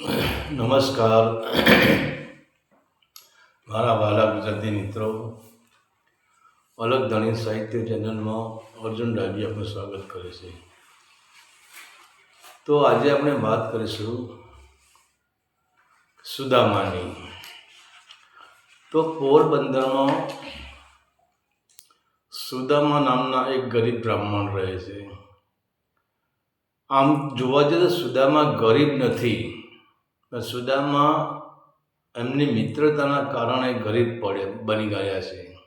નમસ્કાર. મારા વાલા ગુજરાતી મિત્રો, અલગ ધણી સાહિત્ય ચેનલમાં અર્જુન ડાબી આપનું સ્વાગત કરે છે. તો આજે આપણે વાત કરીશું સુદામાની. તો પોરબંદરમાં સુદામા નામના એક ગરીબ બ્રાહ્મણ રહે છે. આમ જોવા જઈએ તો સુદામા ગરીબ નથી. સુદામા એમની મિત્રતાના કારણે ગરીબ પડે, બની ગયા છે.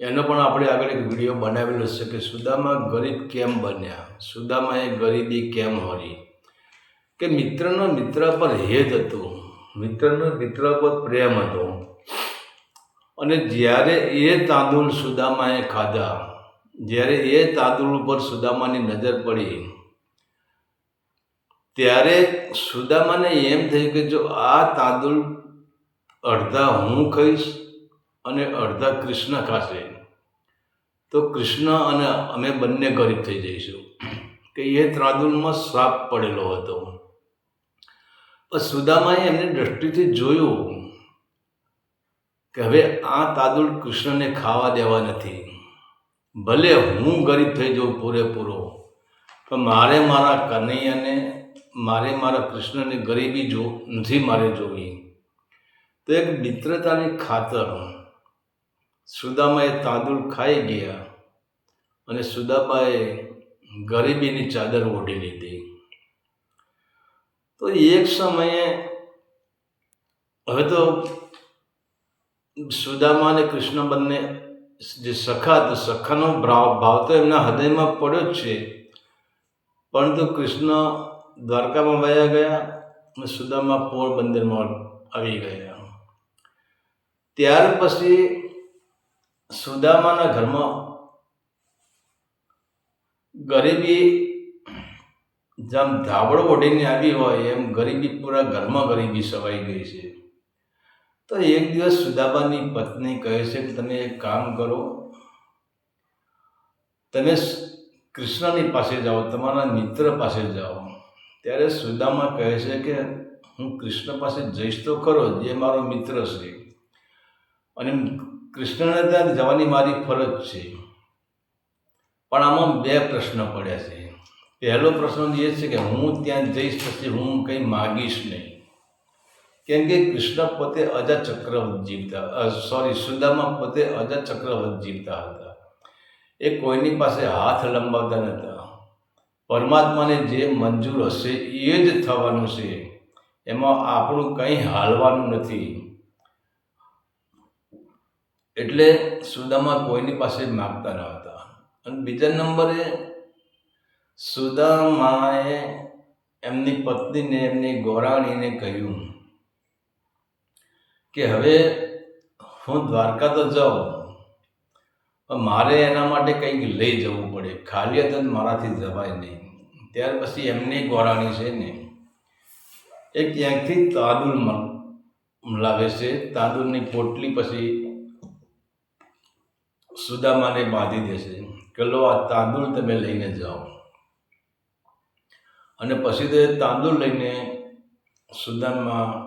એનો પણ આપણે આગળ એક વીડિયો બનાવેલો છે કે સુદામા ગરીબ કેમ બન્યા? સુદામાએ ગરીબી કેમ હરી? કે મિત્રનો મિત્ર પર હેત હતું. મિત્રનો મિત્ર પર પ્રેમ હતો. અને જ્યારે એ તાંદુળ સુદામાએ ખાધા, જ્યારે એ તાંદુળ ઉપર સુદામાની નજર પડી ત્યારે સુદામાને એમ થયું કે જો આ તાંદુળ અડધા હું ખાઈશ અને અડધા કૃષ્ણ ખાશે. તો કૃષ્ણ અને અમે બંને ગરીબ થઈ જઈશું. કે એ તાંદુળમાં સાપ પડેલો હતો. સુદામાએ એમની દ્રષ્ટિથી જોયું કે હવે આ તાંદુળ કૃષ્ણને ખાવા દેવા નથી. ભલે હું ગરીબ થઈ જાઉં પૂરેપૂરો, પણ મારે મારા કનૈયાને મારે મારા કૃષ્ણની ગરીબી જો નથી મારે જોવી. તો એક મિત્રતાની ખાતર સુદામાએ તાંદુળ ખાઈ ગયા અને સુદામાએ ગરીબીની ચાદર ઓઢી લીધી. તો એક સમયે હવે તો સુદામા અને કૃષ્ણ બંને જે સખા તો સખાનો ભાવ ભાવ તો એમના હૃદયમાં પડ્યો જ છે. પરંતુ કૃષ્ણ દ્વારકામાં વયા ગયા અને સુદામા પોરબંદરમાં આવી ગયા. ત્યાર પછી સુદામાના ઘરમાં ગરીબી જેમ ધાબળો ઓઢીને આવી હોય એમ ગરીબી પૂરા ઘરમાં ગરીબી સવાઈ ગઈ છે. તો એક દિવસ સુદામાની પત્ની કહે છે કે તમે એક કામ કરો, તમે કૃષ્ણની પાસે જાઓ, તમારા મિત્ર પાસે જાઓ. ત્યારે સુદામા કહે છે કે હું કૃષ્ણ પાસે જઈશ તો ખરો, જે મારો મિત્ર છે. અને કૃષ્ણને ત્યાં જવાની મારી ફરજ છે. પણ આમાં બે પ્રશ્ન પડ્યા છે. પહેલો પ્રશ્ન એ છે કે હું ત્યાં જઈશ પછી હું કંઈ માગીશ નહીં. કેમ કે કૃષ્ણ પોતે અજા ચક્રવર્ત જીવતા સોરી સુદામા પોતે અજા ચક્રવર્ત જીવતા હતા. એ કોઈની પાસે હાથ લંબાવતા નહોતા. પરમાત્માને જે મંજૂર હશે એ જ થવાનું છે. એમાં આપણું કંઈ હાલવાનું નથી. એટલે સુદામા કોઈની પાસે માગતા ન હતા. અને બીજા નંબરે, સુદામાએ એમની પત્નીને, એમની ગોરાણીને કહ્યું કે, હવે હું દ્વારકા તો જાઉં મારે એના માટે કંઈક લઈ જવું પડે. ખાલી હાથે મારાથી જવાય નહીં. ત્યાર પછી એમની ગોરાણી છે ને, એ ક્યાંકથી તાંદુળ લાવે છે? તાંદુળની પોટલી પછી સુદામાને બાંધી દેશે કે, લો, આ તાંદુળ તમે લઈને જાઓ. અને પછી તો તાંદુળ લઈને સુદામા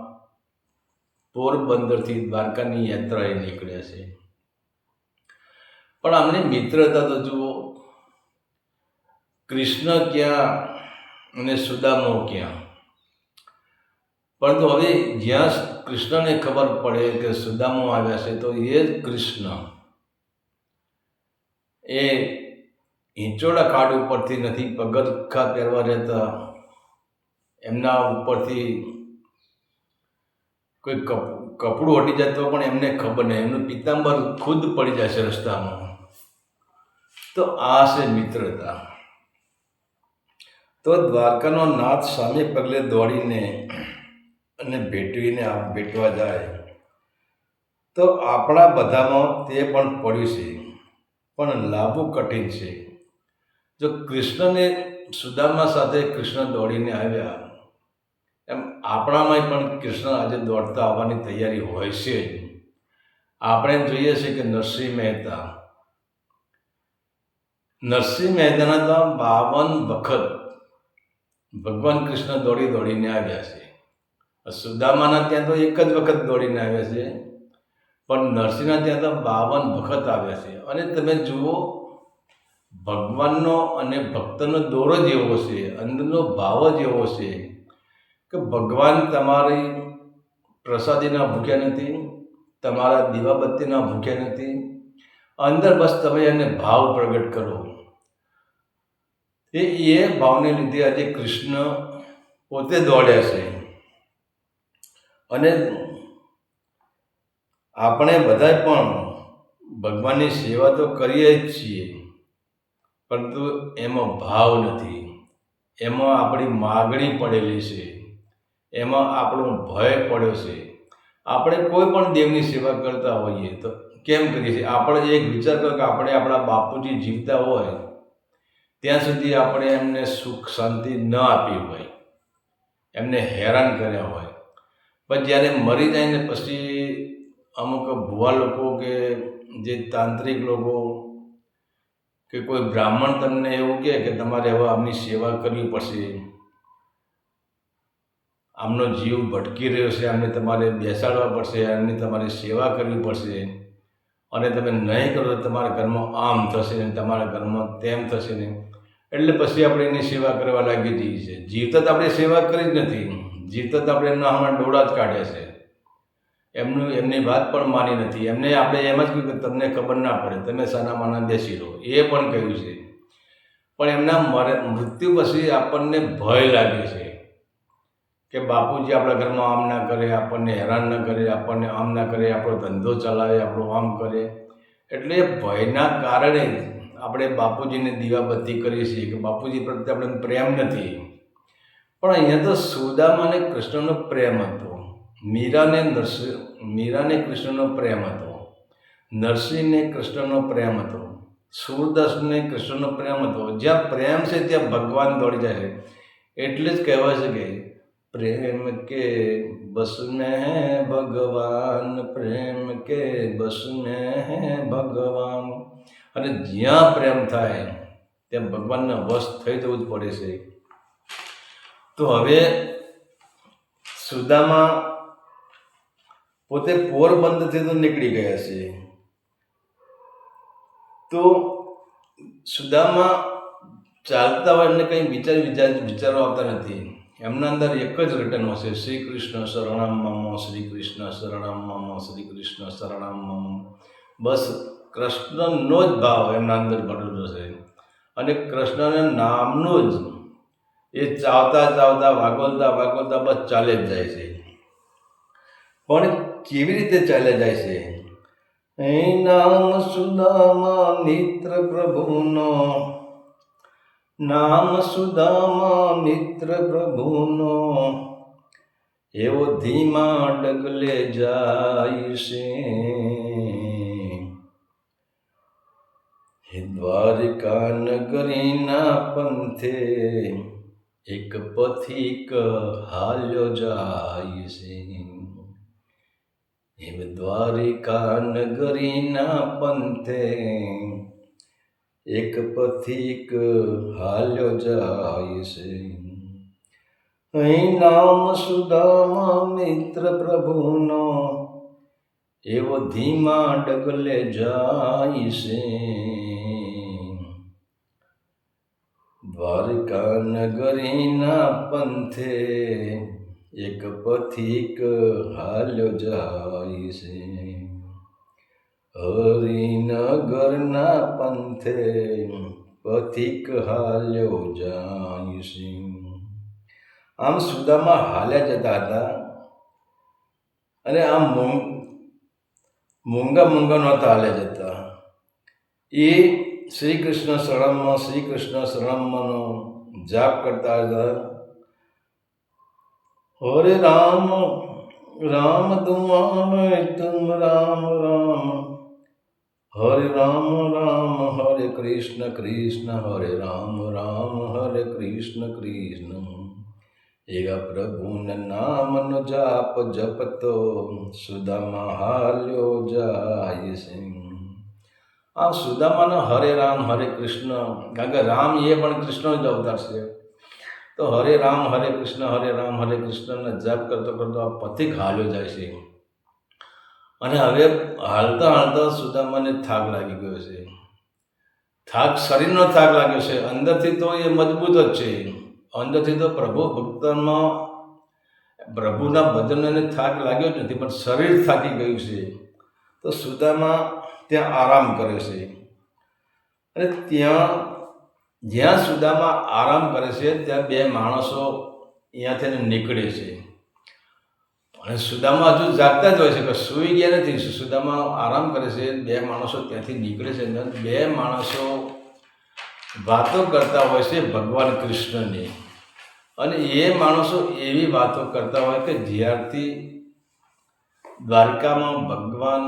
પોરબંદરથી દ્વારકાની યાત્રાએ નીકળ્યા છે. પણ આમની મિત્રતા તો જુઓ, કૃષ્ણ ક્યાં અને સુદામો ક્યાં? પરંતુ હવે જ્યાં કૃષ્ણને ખબર પડે કે સુદામો આવ્યા છે, તો એ જ કૃષ્ણ. એ હિંચોડા કાળ ઉપરથી નથી પગરખા પહેરવા રહેતા. એમના ઉપરથી કોઈ કપ, કપડું હટી જતું પણ એમને ખબર નહીં. એમનું પિતાંબર ખુદ પડી જાય છે રસ્તામાં. તો આ છે મિત્રતા. તો દ્વારકાનો નાથ સામે પગલે દોડીને અને ભેટવીને આ ભેટવા જાય. તો આપણા બધામાં તે પણ પડ્યું છે, પણ લાવવું કઠિન છે. જો કૃષ્ણને સુદામા સાથે કૃષ્ણ દોડીને આવ્યા, એમ આપણામાં પણ કૃષ્ણ આજે દોડતા આવવાની તૈયારી હોય છે આપણે જોઈએ છે કે નરસિંહ મહેતા નરસિંહ મહેતાના તો બાવન વખત ભગવાન કૃષ્ણ દોડી દોડીને આવ્યા છે. સુદામાના ત્યાં તો એક જ વખત દોડીને આવ્યા છે. પણ નરસિંહના ત્યાં તો બાવન વખત આવ્યા છે. અને તમે જુઓ, ભગવાનનો અને ભક્તનો દોરો જ એવો છે, અંદરનો ભાવ જ એવો છે કે ભગવાન તમારી પ્રસાદીના ભૂખ્યા નથી, તમારા દીવાબત્તીના ભૂખ્યા નથી અંદર બસ તમે એને ભાવ પ્રગટ કરો. એ એ ભાવને લીધે આજે કૃષ્ણ પોતે દોડ્યા છે. અને આપણે બધા પણ ભગવાનની સેવા તો કરીએ જ છીએ, પરંતુ એમાં ભાવ નથી. એમાં આપણી માગણી પડેલી છે. એમાં આપણો ભય પડ્યો છે. આપણે કોઈ પણ દેવની સેવા કરતા હોઈએ તો કેમ કરીએ છીએ? આપણે એક વિચાર કરો કે આપણે આપણા બાપુજી જીવતા હોય, ત્યાં સુધી આપણે એમને સુખ, શાંતિ ન આપી હોય, એમને હેરાન કર્યા હોય. પણ જ્યારે મરી જાય ને પછી અમુક ભુવા લોકો કે જે તાંત્રિક લોકો કે કોઈ બ્રાહ્મણ તમને એવું કહે કે તમારે હવે આમની સેવા કરવી પડશે, આમનો જીવ ભટકી રહ્યો છે, આમને તમારે બેસાડવા પડશે, આમની તમારે સેવા કરવી પડશે અને તમે નહીં કરો તો તમારા ઘરમાં આમ થશે ને તમારા ઘરમાં તેમ થશે ને. એટલે પછી આપણે એની સેવા કરવા લાગી જઈએ છીએ જીવતા તો આપણે સેવા કરી જ નથી. જીવતા તો આપણે એમના હમણાં ડોળા જ કાઢ્યા છે. એમનું, એમની વાત પણ માની નથી. એમને આપણે એમ જ કહ્યું કે તમને ખબર ના પડે, તમે સાના માના બેસી રહો. એ પણ કહ્યું છે. પણ એમના મૃત્યુ પછી આપણને ભય લાગે છે. કે બાપુજી આપણા ઘરમાં આમ ના કરે, આપણને હેરાન ન કરે, આપણને આમ ના કરે, આપણો ધંધો ચલાવે, આપણો આમ કરે. એટલે ભયના કારણે આપણે બાપુજીને દીવાબત્તી કરીએ છીએ કે બાપુજી પ્રત્યે આપણે પ્રેમ નથી. પણ અહીંયા તો સુદામાને કૃષ્ણનો પ્રેમ હતો. મીરાને નરસિંહ મીરાને કૃષ્ણનો પ્રેમ હતો. નરસિંહને કૃષ્ણનો પ્રેમ હતો. સૂરદાસને કૃષ્ણનો પ્રેમ હતો. જ્યાં પ્રેમ છે ત્યાં ભગવાન દોડી જાય છે. એટલે જ કહેવાય છે કે પ્રેમ કે બસ में है ભગવાન પ્રેમ કે બસ में है ભગવાન અને જ્યાં પ્રેમ થાય ત્યાં ભગવાનના વશ થઈ જવું જ પડે છે તો હવે સુદામા પોતે પોરબંદરથી તો નીકળી ગયા છે તો સુદામા ચાલતા હોય એમને કંઈ વિચાર વિચાર વિચારો આવતા નથી એમના અંદર એક જ રિટર્ન હશે શ્રી કૃષ્ણ શરણમ શ્રી કૃષ્ણ શરણમ શ્રી કૃષ્ણ શરણમ બસ કૃષ્ણનો જ ભાવ એમના અંદર ભરેલો છે અને કૃષ્ણના નામનો જ એ ચાવતા ચાવતા વાગોલતા વાગોલતા બસ ચાલે જ જાય છે. પણ કેવી રીતે ચાલે જાય છે? એ નામ સુદામા, મિત્ર પ્રભુનો નામ સુદામા મિત્ર પ્રભુનો. એવો ધીમા ડગલે જાય છે. હે દ્વારિકા નગરીના પંથે એક પથિક હાલ્યો જાય છે. એ દ્વારિકા નગરીના પંથે એક પથિક હાલ્યો જાય છે. અહીં નામ સુદામા મિત્ર પ્રભુનો એવો ધીમા ડગલે જાય છે. દ્વારકા નગરીના પંથે એક પથિક હાલ્યો જાય છે. હરિનગરના પંથે પથિક હાલ્યો જાય આમ સુદામાં હાલ્યા જતા હતા અને આમ મૂંગા મૂંગા નહોતા હાલ્યા જતા. એ શ્રી કૃષ્ણ શરણમાં, શ્રી કૃષ્ણ શરણમાંનો જાપ કરતા હતા. હરે રામ રામ તુમ તુમ રામ રામ હરે રામ રામ હરે કૃષ્ણ કૃષ્ણ હરે રામ રામ હરે કૃષ્ણ કૃષ્ણ એવા પ્રભુના નામનો જાપ જપતો સુદામા હાલ્યો જાય છે આ સુદામાનો હરે રામ હરે કૃષ્ણ કારણ કે રામ એ પણ કૃષ્ણ જ અવતાર છે તો હરે રામ હરે કૃષ્ણ હરે રામ હરે કૃષ્ણને જપ કરતો કરતો આ પથિક હાલ્યો જાય છે અને હવે હાલતા હાલતા સુદામાને થાક લાગી ગયો છે. થાક શરીરનો થાક લાગ્યો છે. અંદરથી તો એ મજબૂત જ છે. અંદરથી તો પ્રભુ ભક્તમાં પ્રભુના ભજનને થાક લાગ્યો જ નથી, પણ શરીર થાકી ગયું છે. તો સુદામાં ત્યાં આરામ કરે છે. અને ત્યાં, જ્યાં સુદામાં આરામ કરે છે, ત્યાં બે માણસો અહીંયાથી નીકળે છે. અને સુદામા હજુ જાગતા જ હોય છે કે સૂઈ ગયા નથી. સુદામા આરામ કરે છે. બે માણસો ત્યાંથી નીકળે છે અને બે માણસો વાતો કરતા હોય છે ભગવાન કૃષ્ણની. અને એ માણસો એવી વાતો કરતા હોય કે જ્યારથી દ્વારકામાં ભગવાન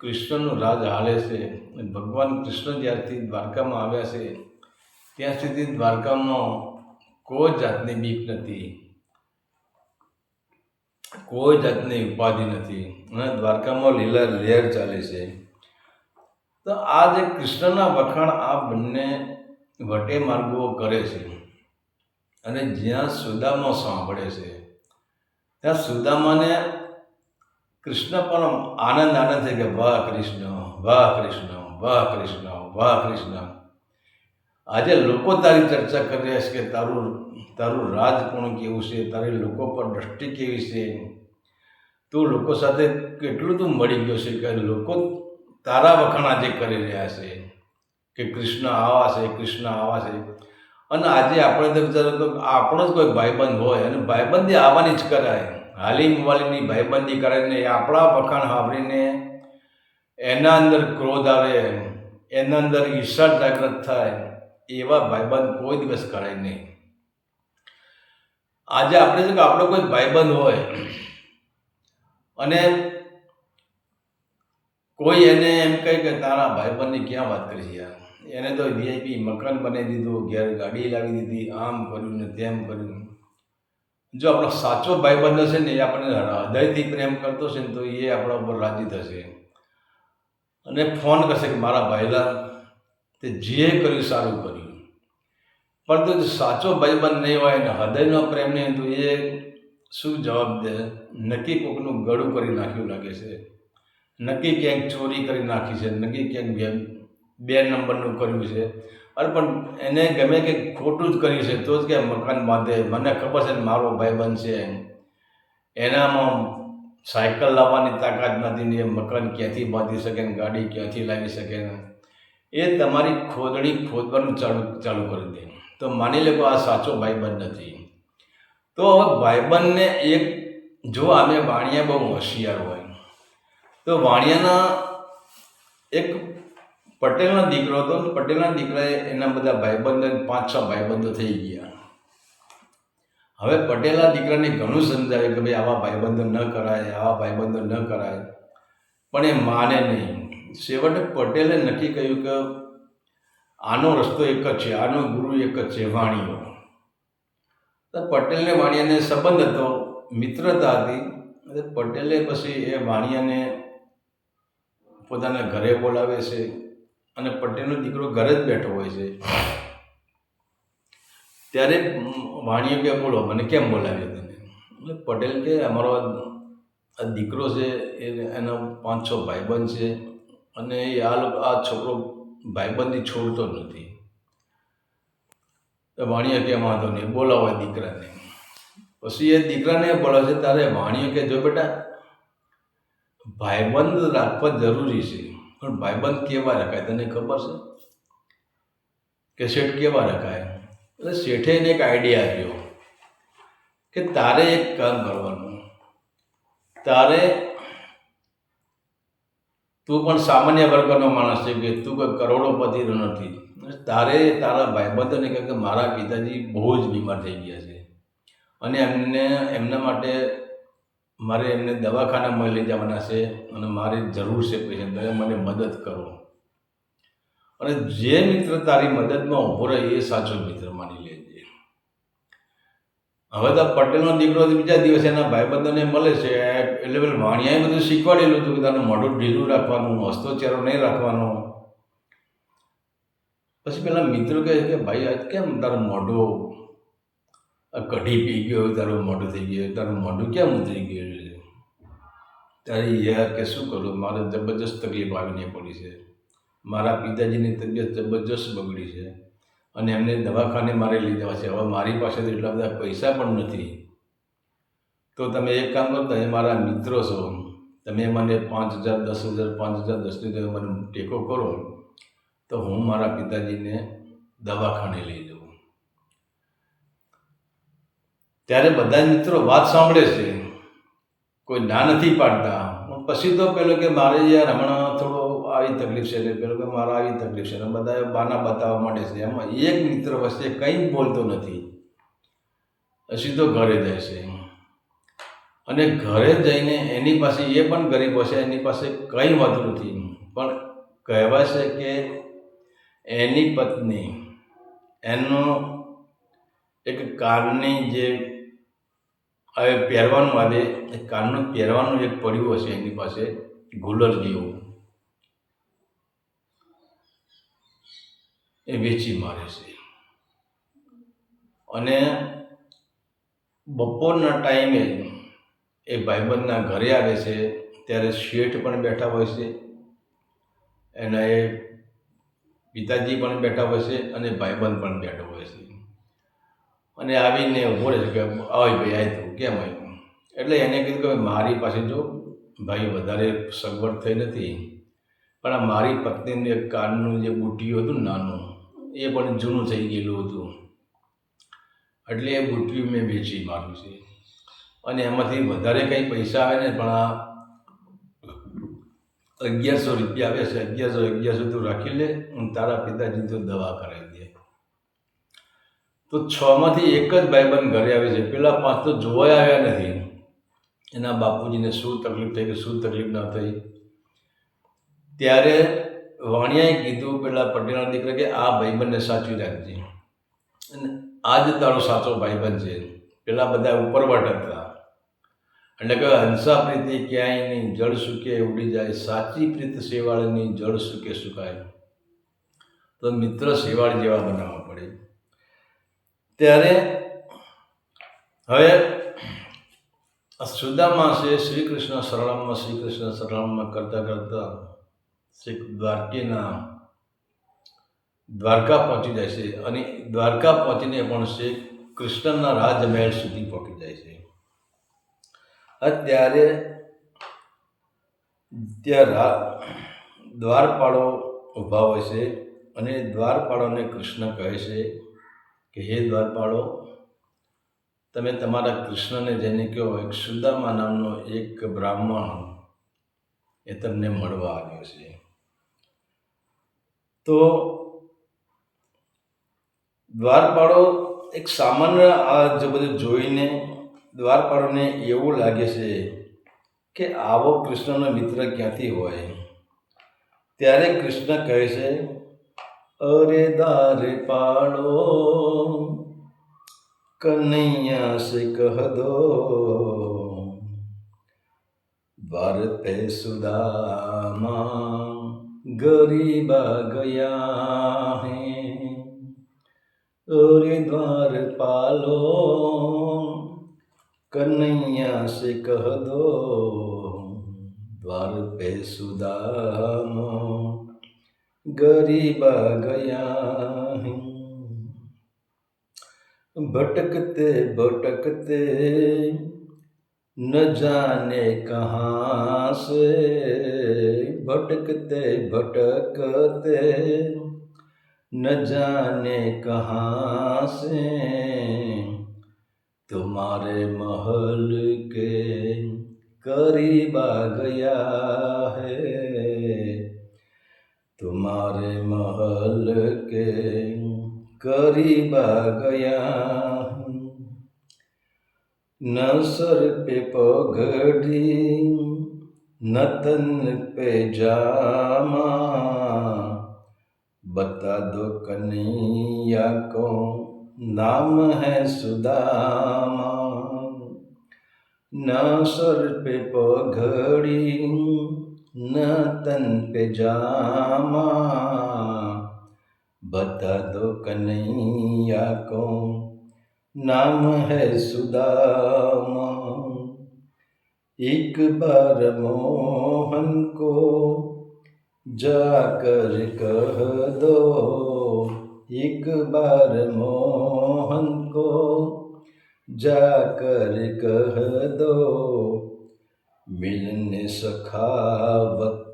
કૃષ્ણનું રાજ હાલે છે ભગવાન કૃષ્ણ જ્યારથી દ્વારકામાં આવ્યા છે, ત્યાં સુધી દ્વારકામાં કોઈ જાતની બીક નથી. કોઈ જાતની ઉપાધિ નથી. અને દ્વારકામાં લીલા લહેર ચાલે છે. તો આ જે કૃષ્ણના વખાણ આ બંને વટે માર્ગો કરે છે. અને જ્યાં સુદામા સાંભળે છે, ત્યાં સુદામાને કૃષ્ણ પણ આનંદ આનંદ થઈ કે વાહ કૃષ્ણ વાહ કૃષ્ણ વાહ કૃષ્ણ વાહ કૃષ્ણ. આજે લોકો તારી ચર્ચા કરી રહ્યા છે કે તારું તારું રાજ કોણ કેવું છે? તારી લોકો પર દ્રષ્ટિ કેવી છે? તું લોકો સાથે કેટલું તું મળી ગયો છે કે લોકો તારા વખાણ આજે કરી રહ્યા છે? કે કૃષ્ણ આવા છે, કૃષ્ણ આવા છે? અને આજે આપણે તો વિચારો તો આપણો જ કોઈ ભાઈબંધ હોય અને ભાઈબંધી આવવાની જ કરાય. હાલી મુવાલીની ભાઈબંધી કરાવીને આપણા વખાણ સાંભળીને એના અંદર ક્રોધ આવે, એના અંદર ઈર્ષા જાગૃત થાય. એવા ભાઈબંધ કોઈ દિવસ કરાય નહીં. આજે આપણે છે કે આપણો કોઈ ભાઈબંધ હોય અને કોઈ એને એમ કહે કે તારા ભાઈબંધની ક્યાં વાત કરી છે યાર? એને તો વીઆઈપી મકાન બનાવી દીધું, ઘેર ગાડી લાવી દીધી, આમ કર્યું ને તેમ કર્યું. જો આપણો સાચો ભાઈબંધ હશે ને એ આપણને હૃદયથી પ્રેમ કરતો છે ને તો એ આપણા ઉપર રાજી થશે. અને ફોન કરશે કે મારા ભાઈલા તે જે કર્યું સારું કર્યું. પરંતુ જો સાચો ભાઈબંધ નહીં હોય ને હૃદયનો પ્રેમ નહીં તો એ શું જવાબ દે? નક્કી કોકનું ગળું કરી નાખ્યું લાગે છે. નક્કી ક્યાંક ચોરી કરી નાખી છે, નક્કી ક્યાંક બે બે નંબરનું કર્યું છે. અરે પણ એને ગમે કે ખોટું જ કર્યું છે, તો જ કે મકાન બાંધે. મને ખબર છે મારો ભાઈબંધ છે એનામાં સાયકલ લાવવાની તાકાત નથી ને એ મકાન ક્યાંથી બાંધી શકે ને ગાડી ક્યાંથી લાવી શકે ને? એ તમારી ખોદણી ખોદવાનું ચાલુ ચાલુ કરી દે. તો માની લે કે આ સાચો ભાઈબંધ નથી. તો ભાઈબંધને એક, જો આમે વાણિયા બહુ હોશિયાર હોય, તો વાણિયાના એક પટેલનો દીકરો હતો. પટેલના દીકરાએ એના બધા ભાઈબંધો, પાંચ, છ ભાઈબંધો થઈ ગયા. હવે પટેલના દીકરાને ઘણું સમજાવે કે ભાઈ આવા ભાઈબંધો ન કરાય, આવા ભાઈબંધો ન કરાય. પણ એ માને નહીં. છેવટે પટેલે નક્કી કહ્યું કે આનો રસ્તો એક જ છે, આનો ગુરુ એક જ છે, વાણીઓ. તો પટેલને વાણિયાને સંબંધ હતો, મિત્રતા હતી. પટેલે પછી એ વાણિયાને પોતાના ઘરે બોલાવે છે અને પટેલનો દીકરો ઘરે જ બેઠો હોય છે. ત્યારે વાણીએ કે બોલો, મને કેમ બોલાવ્યો તને? એટલે પટેલ કે, અમારો આ દીકરો છે, એ એનો પાંચ છ ભાઈબંધ છે. અને આ આ છોકરો ભાઈબંધી છોડતો નથી. વાણીએ કે વાંધો નહીં, બોલાવો દીકરાને. પછી એ દીકરાને બોલાવે છે ત્યારે વાણીએ કે જો બેટા, ભાઈબંધ રાખવા જરૂરી છે. પણ ભાઈબંધ કેવા રખાય, તને ખબર છે? કે શેઠ કેવા રખાય? એટલે શેઠે એને એક આઈડિયા આપ્યો કે તારે એક કામ કરવાનું. તારે તું પણ સામાન્ય વર્ગનો માણસ છે કે તું કોઈ કરોડોપતિનો નથી. તારે તારા ભાઈબંધોને કહે કે મારા પિતાજી બહુ જ બીમાર થઈ ગયા છે. અને એમને, એમના માટે મારે એમને દવાખાનામાં લઈ જવાના છે અને મારે જરૂર છે પૈસા તમે મને મદદ કરો. અને જે મિત્ર તારી મદદમાં ઊભો રહે એ સાચો મિત્ર માની લેજે. હવે તો પટેલનો દીકરો બીજા દિવસે એના ભાઈબંધોને મળે છે, એટલે પેલું વાણિયાએ બધું શીખવાડેલું હતું કે તારું મોઢું ઢીલું રાખવાનું હસતો ચહેરો નહીં રાખવાનો. પછી પેલા મિત્રો કહે કે, ભાઈ, આજ કેમ તારું મોઢું કઢી પી ગયો, તારું મોઢું થઈ ગયું, તારું મોઢું કેમ ઉતરી ગયું છે? ત્યારે યાર કે, શું કરું? મારે જબરજસ્ત તકલીફ આવીને પડી છે. મારા પિતાજીની તબિયત જબરજસ્ત બગડી છે. અને એમને દવાખાને મારે લઈ જવા છે. હવે મારી પાસે તો એટલા બધા પૈસા પણ નથી. તો તમે એક કામ કરો, તમે મારા મિત્રો છો. તમે મને પાંચ હજાર, દસ હજાર, પાંચ હજાર દસની તમે મને ટેકો કરો, તો હું મારા પિતાજીને દવાખાને લઈ જાઉં. ત્યારે બધા મિત્રો વાત સાંભળે છે. કોઈ ના નથી પાડતા. પછી તો પેલો કે, મારે યાર હમણાં આવી તકલીફ છે એટલે પેલું કે મારે આવી તકલીફ છે. અને બધા બાના બતાવવા માંડે છે. એમાં એક મિત્ર વચ્ચે કંઈ બોલતો નથી. સીધો ઘરે જાય છે. અને ઘરે જઈને એની પાસે એ પણ ગરીબ હશે એની પાસે કંઈ હોતું નથી. પણ કહેવાય છે કે એની પત્ની, એનો એક કારની જે, હવે પહેરવાનું આવે એ કાનનું પહેરવાનું એક પડ્યું હશે એની પાસે, ગુલર જેવું. એ વેચી મારે છે. અને બપોરના ટાઈમે એ ભાઈબંધના ઘરે આવે છે, ત્યારે શેઠ પણ બેઠા હોય છે એના એ પિતાજી પણ બેઠા હોય છે અને ભાઈબંધ પણ બેઠો હોય છે. અને આવીને ઊભો છે કે આવી ભાઈ આવી તું, કેમ આવ્યું એટલે એને કીધું કે મારી પાસે જો ભાઈ વધારે સગવડ થઈ નથી, પણ આ મારી પત્નીનું એક કાનનું જે બુટીયું હતું નાનું એ પણ જૂનું થઈ ગયેલું હતું. એટલે એ બુટીયું મેં વેચી માર્યું છે. અને એમાંથી વધારે કંઈ પૈસા આવે ને પણ આ અગિયારસો રૂપિયા આવે છે, અગિયારસો અગિયારસો તું રાખી લે અને તારા પિતાજી તો દવા કરાવી દે. તો છમાંથી એક જ ભાઈબંધ ઘરે આવે છે. પેલા પાંચ તો જોવા આવ્યા નથી. એના બાપુજીને શું તકલીફ થઈ કે શું તકલીફ ન થઈ? ત્યારે વાણિયાએ કીધું પેલા પટેલના દીકરા કે, આ ભાઈબંધને સાચવી રાખજે. અને આ જ તારો સાચો ભાઈબંધ છે. પેલા બધા ઉપરવટ હતા. એટલે કે હંસા પ્રીતિ ક્યાંય નહીં, જળ સૂકે ઉડી જાય. સાચી પ્રીત શેવાળની જળ સૂકે સુકાય. તો મિત્ર શેવાળ જેવા બનાવવા પડે. ત્યારે હવે સુદામા છે શ્રી કૃષ્ણ શરણમાં શ્રી કૃષ્ણ શરણમાં કરતાં કરતાં શ્રી દ્વારકીના દ્વારકા પહોંચી જાય છે અને દ્વારકા પહોંચીને પણ શ્રી કૃષ્ણના રાજમહેલ સુધી પહોંચી જાય છે. અત્યારે ત્યાં દ્વારપાળો ઊભા હોય છે અને દ્વારપાળોને કૃષ્ણ કહે છે કે, હે દ્વારપાળો, તમે તમારા કૃષ્ણને જેને કહો એક સુદામા નામનો એક બ્રાહ્મણ એ તમને મળવા આવ્યો છે. તો દ્વારપાળો એક સામાન્ય આ જે બધું જોઈને દ્વારપાળોને એવું લાગે છે કે આવો કૃષ્ણનો મિત્ર ક્યાંથી હોય? ત્યારે કૃષ્ણ કહે છે, અરે દારે પાડો કનૈયા સે કહ. દો ભારતે સુદામા गरीब गया है और द्वार पालो, कन्हैया से कह दो, द्वार पे सुदाम। गरीब गया है भटकते भटकते न जाने कहाँ से भटकते भटकते, न जाने कहाँ से तुम्हारे महल के करीब आ गया है। तुम्हारे महल के करीब आ गया न सर पे पगड़ी न तन पे जामा बता दो कन्हैया को नाम है सुदामा न सर पे पगड़ी न तन पे जामा बता दो कन्हैया को नाम है सुदामा एक बार मोहन को जाकर कह दो एक बार मोहन को जाकर कह दो मिलने सखावत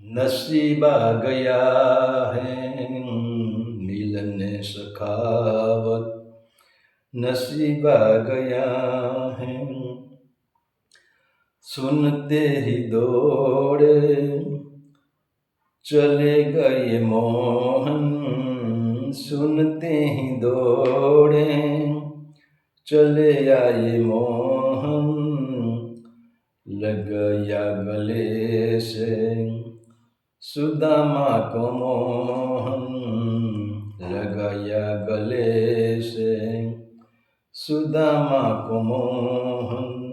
नसीबा गया है मिलने सखावत नसीबा गया है सुनते ही दौड़े चले गए मोहन सुनते ही दौड़े चले आए मोहन लग गया गले से सुदामा को मोहन लगाया गले से सुदामा को मोहन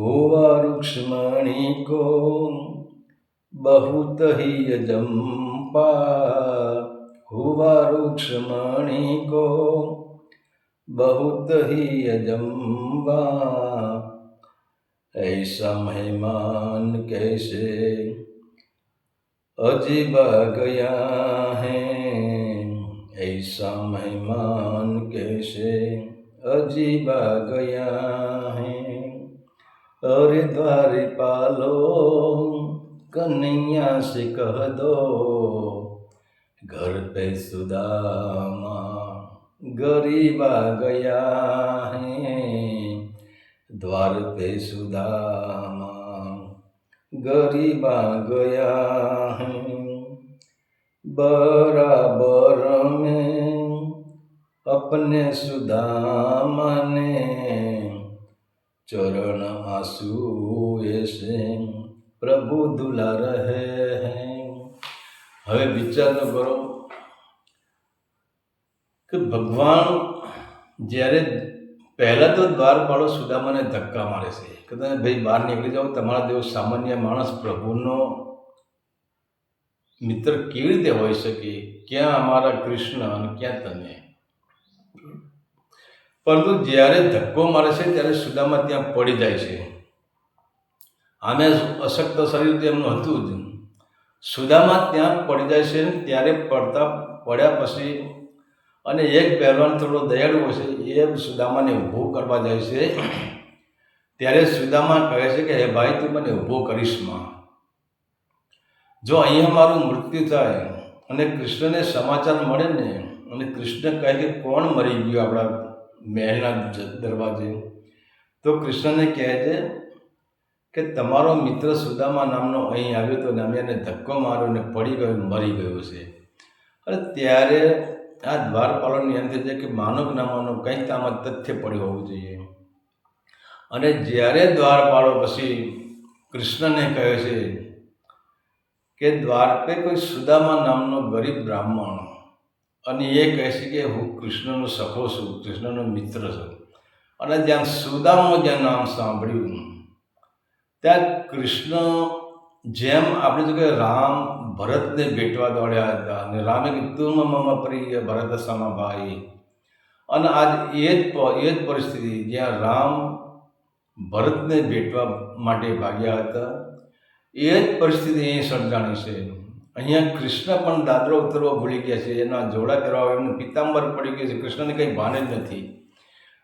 हुआ रुक्ष्मणी को बहुत ही अजम्पा हुआ रुक्ष्मणी को बहुत ही अजम्बा ऐसा मेहमान कैसे अजीबा गया है। ऐसा मेहमान कैसे अजीबा गया है। अरे द्वार पालो कन्हैया से कह दो घर पे सुदामा गरीब आ गया है द्वार पे सुदामा गरीब आ गया है बराबर में अपने सुदामा ने चरण आंसू ऐसे પ્રભુ દુલા રહે હૈ હવે વિચાર તો કરો કે ભગવાન જ્યારે પહેલાં તો દ્વારપાળો સુદામાને ધક્કા મારે છે કે તમે ભાઈ બહાર નીકળી જાઓ તમારા જેવો સામાન્ય માણસ પ્રભુનો મિત્ર કેવી રીતે હોઈ શકે ક્યાં અમારા કૃષ્ણ અને ક્યાં તમે પરંતુ જ્યારે ધક્કો મારે છે, ત્યારે સુદામા ત્યાં પડી જાય છે. આને અશક્ત શરીર તેમનું હતું જ. સુદામા ત્યાં પડી જાય છે ત્યારે પડતા પડ્યા પછી અને એક પહેલવાન થોડો દયાળુ હોય છે, એ સુદામાને ઊભો કરવા જાય છે. ત્યારે સુદામા કહે છે કે, હે ભાઈ, તું મને ઊભો કરીશમાં. જો અહીંયા મારું મૃત્યુ થાય અને કૃષ્ણને સમાચાર મળે ને, અને કૃષ્ણ કહે કે, કોણ મરી ગયું આપણા મહેલના દરવાજે. તો કૃષ્ણને કહે છે કે તમારો મિત્ર સુદામા નામનો અહીં આવ્યો તો ને એને ધક્કો માર્યો ને પડી ગયો મરી ગયો છે. અને ત્યારે આ દ્વારપાલનની અંદર છે કે માનવ નામાનો કંઈક આમાં તથ્ય પડ્યું હોવું જોઈએ. અને જ્યારે દ્વારપાળો પછી કૃષ્ણને કહે છે કે દ્વારપે કોઈ સુદામા નામનો ગરીબ બ્રાહ્મણ અને એ કહે છે કે હું કૃષ્ણનો સખો છું, કૃષ્ણનો મિત્ર છું. અને જ્યાં સુદામો જ્યાં નામ સાંભળ્યું, ત્યાં કૃષ્ણ જેમ આપણે જો કે રામ ભરતને ભેટવા દોડ્યા હતા અને રામે કીધું મમા પ્રિય ભરત સમાભાઈ અને આજ એ જ એ જ પરિસ્થિતિ જ્યાં રામ ભરતને ભેટવા માટે ભાગ્યા હતા, એ જ પરિસ્થિતિ અહીં સર્જાણી છે. અહીંયા કૃષ્ણ પણ દાદરો ઉતરવા ભૂલી ગયા છે. એના જોડા કરવા એમનું પિતાંબર પડી ગયું છે. કૃષ્ણને કંઈ ભાન જ નથી.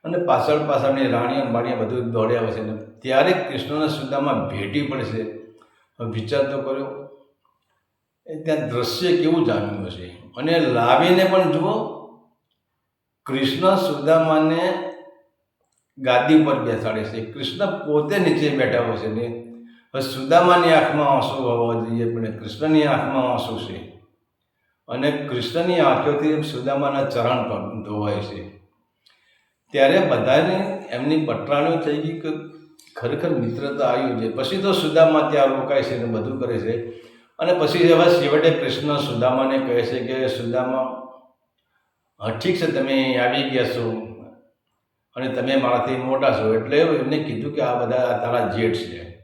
અને પાછળ પાછળની રાણી અને બાણીઓ બધું દોડ્યા છે. ને ત્યારે કૃષ્ણના સુદામાં ભેટી પડશે વિચાર તો કર્યો. એ ત્યાં દ્રશ્ય કેવું જામ્યું હશે? અને લાવીને પણ જુઓ, કૃષ્ણ સુદામાને ગાદી પર બેસાડે છે. કૃષ્ણ પોતે નીચે બેઠા હોય છે ને હવે સુદામાની આંખમાં આંસુ હોવા જોઈએ, પણ કૃષ્ણની આંખમાં આંસુ છે. અને કૃષ્ણની આંખોથી સુદામાના ચરણ ધોવાય છે. ત્યારે બધાને એમની પટરાણીઓ થઈ ગઈ કે ખરેખર મિત્રતા આવ્યું છે પછી તો સુદામા ત્યાં રોકાય છે ને બધું કરે છે. અને પછી હવે છેવટે કૃષ્ણ સુદામાને કહે છે કે, સુદામા, હા, ઠીક છે, તમે આવી ગયા છો અને તમે મારાથી મોટા છો. એટલે એમને કીધું કે આ બધા તારા જેઠ છે.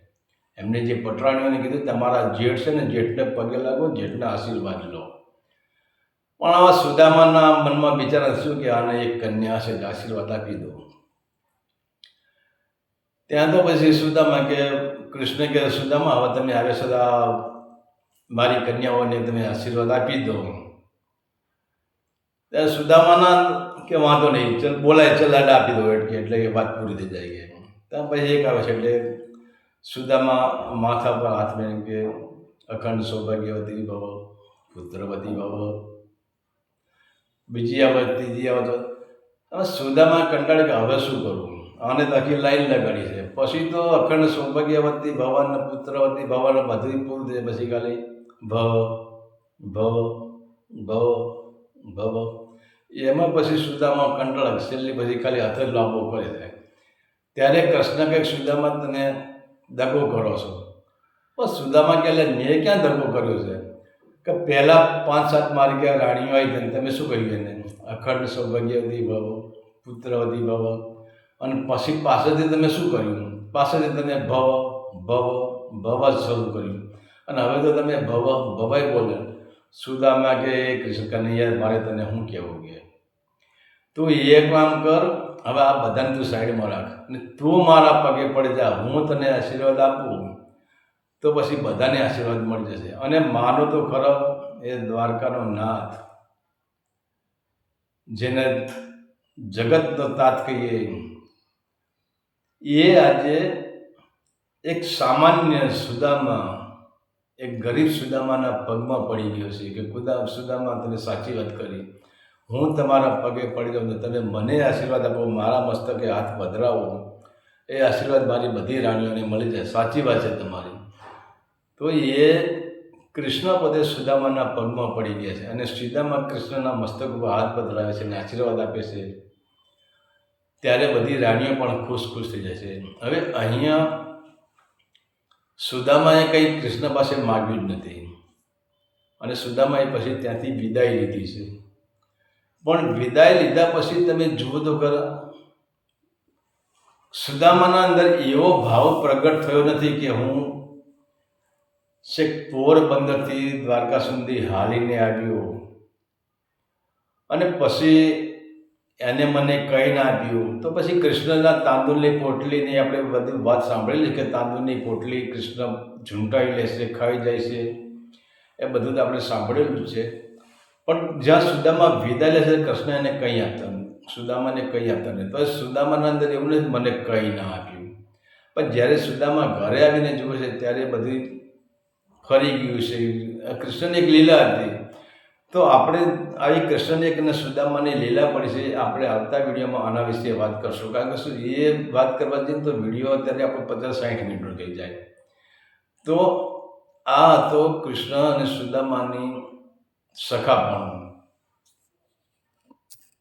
એમને જે પટરાણીઓને કીધું, તમારા જેઠ છે ને, જેઠને પગે લાગો, જેઠના આશીર્વાદ લો. પણ આવા સુદામાના મનમાં બિચારા શું કે, આને એક કન્યા છે આશીર્વાદ આપી દો. ત્યાં તો પછી સુદામા કે, કૃષ્ણ કે, સુદામા, હવે તમે આવે સદા મારી કન્યાઓને તમે આશીર્વાદ આપી દો. ત્યારે સુદામાના કે, વાંધો નહીં, ચલ, બોલાય, ચલ આડા આપી દો. એટલે એટલે એ વાત પૂરી થઈ જાય કે, ત્યાં પછી એક આવે છે, એટલે સુદામા માથા પર હાથ મેં કે અખંડ સૌભાગ્યવતી ભવ, પુત્રવતી ભવ. બીજી આવત, ત્રીજી આવત. હવે સુદામા કંટાળે કે હવે શું કરવું આને તો આખી લાઈન લગાડી છે. પછી તો અખંડ સૌભાગ્યવતી ભવન પુત્રવતી ભવન બધું પૂરું થઈ પછી ખાલી ભવ ભવ ભવ ભવ. એમાં પછી સુદામા કંટાળક છેલ્લી પછી ખાલી હાથ જ લાંબો કરે છે. ત્યારે કૃષ્ણ કંઈક સુદામા તને દગો કરો છો. પણ સુદામા કે એટલે મેં ક્યાં દગો કર્યો છે? કે પહેલાં પાંચ સાત મારી કે રાણીઓ આવી ગઈ તમે શું કહ્યું એને? અખંડ સૌભાગ્યવતી ભવ પુત્રવતી ભવ અને પછી પાસેથી તમે શું કર્યું? પાસેથી તમે ભવ ભવ ભવ જ શરૂ કર્યું. અને હવે તો તમે ભવ, ભવાઈ બોલે સુદામા કે, કૃષ્ણ કનૈયા, મારે તને શું કહેવું કે? તું એ કામ કર હવે આ બધાને તું સાઈડમાં રાખ. અને તું મારા પગે પડી જા, હું તને આશીર્વાદ આપું. તો પછી બધાને આશીર્વાદ મળી જશે. અને માનો તો ખરો, એ દ્વારકાનો નાથ, જેને જગતનો તાત કહીએ એ આજે એક સામાન્ય સુદામા, એક ગરીબ સુદામાના પગમાં પડી ગયો છે કે ખુદા સુદામા તને સાચી વાત કરી. હું તમારા પગે પડી જાઉં તમે મને આશીર્વાદ આપો, મારા મસ્તકે હાથ પધરાવો. એ આશીર્વાદ મારી બધી રાણીઓને મળી જાય. સાચી વાત છે તમારી. તો એ કૃષ્ણ પદે સુદામાના પગમાં પડી ગયા છે અને સુદામા કૃષ્ણના મસ્તક ઉપર હાથ પધરાવે છે અને આશીર્વાદ આપે છે. ત્યારે બધી રાણીઓ પણ ખુશ ખુશ થઈ જાય છે. હવે અહીંયા સુદામાએ કંઈ કૃષ્ણ પાસે માગ્યું જ નથી. અને સુદામાએ પછી ત્યાંથી વિદાય લીધી છે. પણ વિદાય લીધા પછી તમે જુઓ તો ખરા. સુદામાના અંદર એવો ભાવ પ્રગટ થયો નથી કે હું છેક પોરબંદરથી દ્વારકા સુધી હાલીને આવ્યો. અને પછી એને મને કહી ના આપ્યું. તો પછી કૃષ્ણના તાંદુલની પોટલીની આપણે બધી વાત સાંભળેલી કે તાંદુલની પોટલી કૃષ્ણ ઝૂંટાઈ લેશે, ખાઈ જાય છે. એ બધું તો આપણે સાંભળેલું છે. પણ જ્યાં સુદામા વિદાય છે કૃષ્ણ એને કંઈ આપતા સુદામાને કંઈ આપતા નહીં. તો સુદામાના અંદર એવું નથી, મને કંઈ ના આપ્યું. પણ જ્યારે સુદામા ઘરે આવીને જુએ છે, ત્યારે બધી ફરી ગયું છે. કૃષ્ણની એક લીલા હતી. તો આપણે આવી કૃષ્ણની એક અને સુદામાની લીલા પડી છે, આપણે આવતા વિડીયોમાં આના વિશે વાત કરશું. કારણ કે શું, એ વાત કરવા જઈએ તો વીડિયો અત્યારે આપણે પચાસ સાઠ મિનિટનો થઈ જાય. તો આ હતો કૃષ્ણ અને સુદામાની Sakatmanın